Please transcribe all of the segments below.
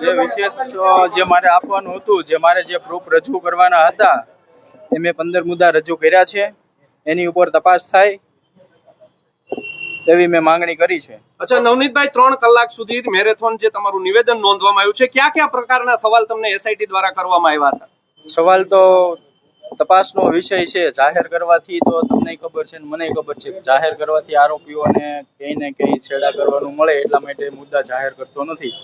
જે વિશેષ જે મારે આપવાનું હતું જે મારે જે પ્રૂફ રજૂ કરવાના હતા એ મેં પંદર મુદ્દા રજૂ કર્યા છે. એની ઉપર તપાસ થાય એવી મેં માંગણી કરી છે. અચ્છા નવનીતભાઈ ત્રણ કલાક સુધી મેરેથોન જે તમારું નિવેદન નોંધવામાં આવ્યું છે કયા કયા પ્રકારના સવાલ તમને એસઆઈટી દ્વારા કરવામાં આવ્યા હતા? સવાલ તો તપાસનો વિષય છે જાહેર કરવાથી તો તમને ખબર છે મને ખબર છે. જાહેર કરવાથી આરોપીઓને કઈ ને કઈ છેડા કરવાનું મળે એટલા માટે મુદ્દા જાહેર કરતો નથી.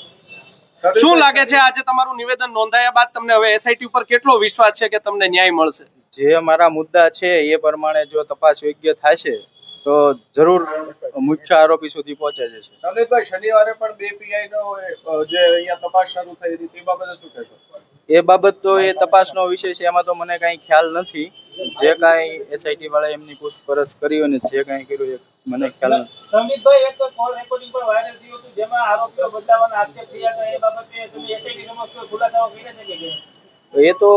શું લાગે છે આજે તમારું નિવેદન નોંધાયા બાદ તમને હવે એસઆઈટી ઉપર કેટલો વિશ્વાસ છે કે તમને ન્યાય મળશે? જે અમારા મુદ્દા છે એ પ્રમાણે જો તપાસ યોગ્ય થશે તો જરૂર મુખ્ય આરોપી સુધી પહોંચે જશે. નવનીતભાઈ શનિવારે પણ બે પીઆઈ નો જે અહીંયા તપાસ શરૂ થઈ હતી તે બાબતે શું કહેશો? એ બાબત તો એ તપાસનો વિષય છે એમાં તો મને કાંઈ ખ્યાલ નથી. જે કાંઈ એસઆઈટી વાળા એમની પૂછપરછ કરી અને જે કાંઈ કર્યું એ મને ખ્યાલ નથી. સંદીપભાઈ એક કોલ રેકોર્ડિંગ પણ વાયરલ થયું હતું જેમાં આરોપીઓ બદલાવાના આક્ષેપ થયા હતા. એ બાબતે તમે એસઆઈટી સમક્ષ કોઈ ખુલાસાઓ કર્યા છે કે એ તો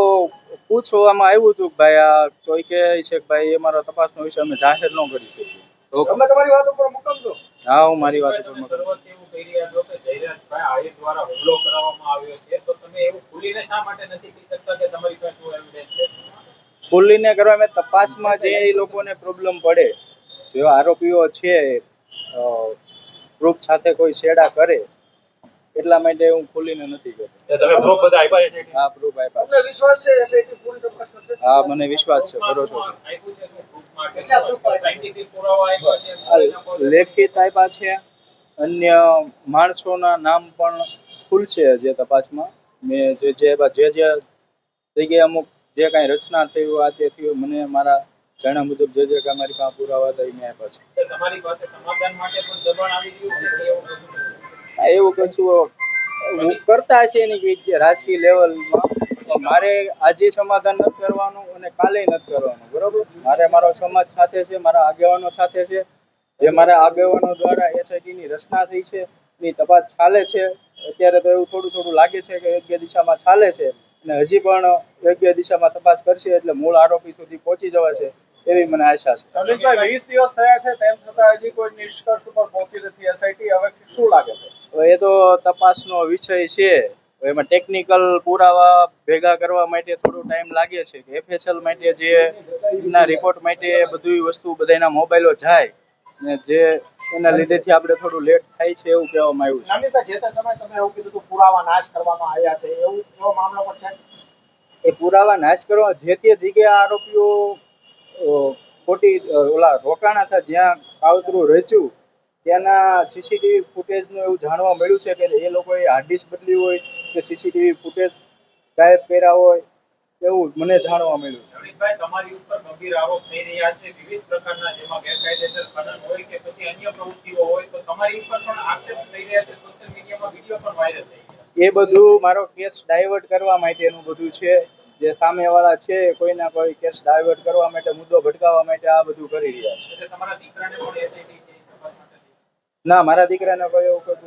પૂછવામાં આવ્યું હતું કે ભાઈ આ કોઈ કહે છે કે ભાઈ એ મારો તપાસનો વિષય અમે જાહેર ન કરી શકીએ. તમે તમારી વાત ઉપર મુકમ છો હા હું મારી વાત ઉપર મત એવું કહી રહ્યા છો કે જયરાજભાઈ આહિર દ્વારા હુમલો કરાવવામાં આવ્યો છે. તો તમે એવું ખુલીને શા માટે નથી કહી શકતા કે તમારી પાસે શું એવિડન્સ છે? ખુલ્લીને કરવા મેં તપાસમાં જે એ લોકોને પ્રોબ્લેમ પડે જો આરોપીઓ છે પ્રૂફ સાથે કોઈ છેડા કરે એટલા માટે હું ખુલીને નથી કરતો તમે પ્રૂફ બધા આપ્યા છે હા પ્રૂફ આપ્યા તમને વિશ્વાસ છે એસઆઈટી પૂરી તપાસ કરશે? હા મને વિશ્વાસ છે ભરોસો છે આપ્યું છે. શું ગ્રુપમાં સાયન્ટિફિક પુરાવા આપ્યા છે. લેખિત આપ્યા છે. અન્ય માણસોના નામ પણ ખુલશે જે તપાસમાં. મેં જે જે જે જે જગ્યાએ અમુક જે કાંઈ રચના થયું આ તે થયું મને મારા જાણ્યા મુજબ જે જે કાંઈ મારી પાસે પુરાવા હતા એ મેં આપ્યા છે. તમારી પાસે સમાધાન માટે પણ દબાણ આવી રહ્યું છે એવું કશું કરતા છે એની કે રાજકીય લેવલમાં. મારે આજે સમાધાન નથી કરવાનું અને કાલે નથી કરવાનું બરોબર? મારે મારો સમાજ સાથે છે મારા આગેવાનો સાથે છે. જે મારા આગેવાનો દ્વારા એસઆઈટી ની રચના થઈ છે એની તપાસ ચાલે છે. અત્યારે તો એવું થોડું થોડું લાગે છે કે યોગ્ય દિશામાં ચાલે છે અને હજી પણ યોગ્ય દિશામાં તપાસ કરશે એટલે મૂળ આરોપી સુધી પહોંચી જવાશે એવી મને આશા છે. વીસ દિવસ થયા છે તેમ છતાં હજી કોઈ નિષ્કર્ષ ઉપર પહોંચી નથી એસઆઈટી. હવે શું લાગે છે? તો એ તો તપાસનો વિષય છે. એમાં ટેકનિકલ પુરાવા ભેગા કરવા માટે થોડો ટાઈમ લાગે છે. કે એફએસએલ માટે જે એના રિપોર્ટ માટે બધી વસ્તુ બધાના મોબાઈલો જાય. ને જે એના લીધેથી આપણે થોડું લેટ થાય છે એવું કહેવામાં આવ્યું છે. જે તે સમય તમે એવું કીધું હતું પુરાવા નાશ કરવામાં આવ્યા છે એવું એવો મામલો પણ છે? એ પુરાવા નાશ કરવા જે તે જગ્યાએ આરોપીઓ ખોટી ઓલા રોકાણા હતા જ્યાં કાવતરું રચ્યું ત્યાંના સીસીટીવી ફૂટેજનું એવું જાણવા મળ્યું છે કે એ લોકોએ હાર્ડ ડિસ્ક બદલી હોય કે સીસીટીવી ફૂટેજ ગાયબ કર્યા હોય એવું મને જાણવા મળ્યું છે. તમારી ઉપર ગંભીર આરોપ થઈ રહ્યા છે. વિવિધ પ્રકારના જેમાં ગેરકાયદેસર ખનન હોય કે પછી અન્ય પ્રવૃત્તિઓ હોય તો તમારી ઉપર પણ આક્ષેપ થઈ રહ્યા છે. સોશિયલ મીડિયામાં વીડિયો પણ વાયરલ થઈ એ બધું મારો કેસ ડાયવર્ટ કરવા માટેનું બધું છે. જે સામેવાળા છે કોઈના કોઈ કેસ ડાયવર્ટ કરવા માટે મુદ્દો ભટકાવવા માટે આ બધું કરી રહ્યા છે. માટે ના મારા દીકરાને કોઈ એવું કોઈ